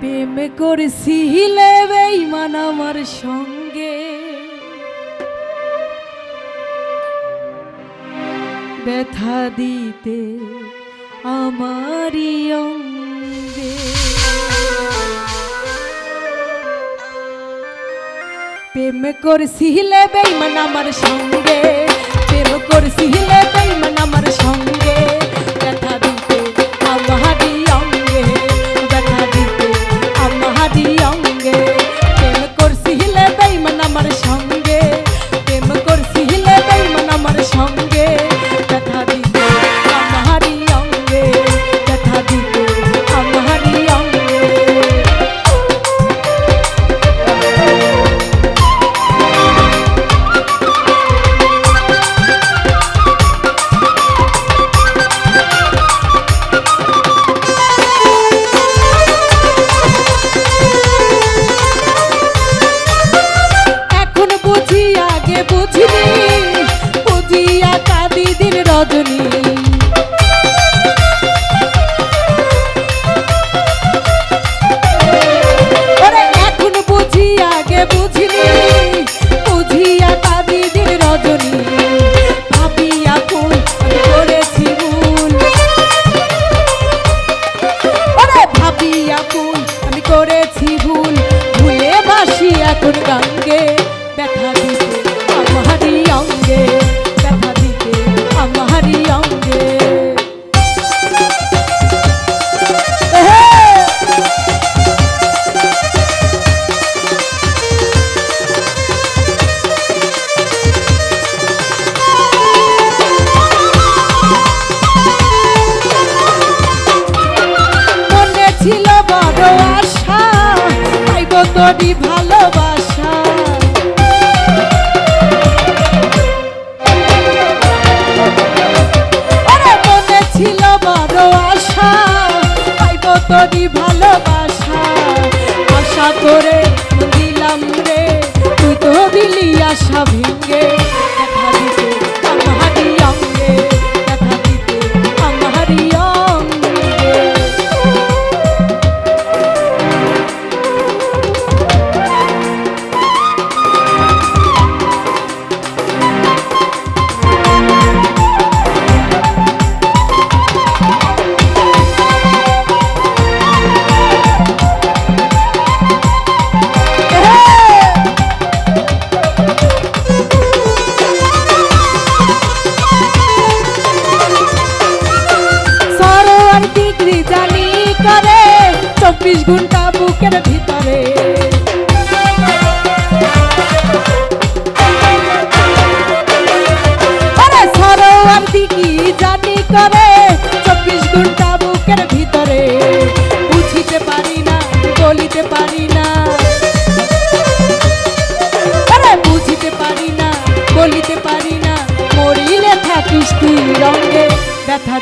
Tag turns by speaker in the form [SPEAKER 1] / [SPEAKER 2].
[SPEAKER 1] প্রেম করছিলে বেইমান আমার সঙ্গে। ব্যথা দিতে আমারই অঙ্গে। প্রেম করছিলে বেইমান আমার সঙ্গে। বুঝিয়া কাঁদি দিন রজনী। এখন ফুল করেছি ভুল। ওরে, ভাবিয়া আমি করেছি ভুল। ভুলে বাসি এখন গাঙ্গে ব্যথা দিতে। তোরই ভালোবাসা। ছিল বড় আশা পাইব ভালোবাসা চব্বিশ ঘণ্টা বুকের ভিতরে। জানি ভিতরে। বুঝিতে পারি না, বলিতে পারি না। বুঝিতে পারি না পারি না, মরিলে থাকিস তুই রঙে ব্যথা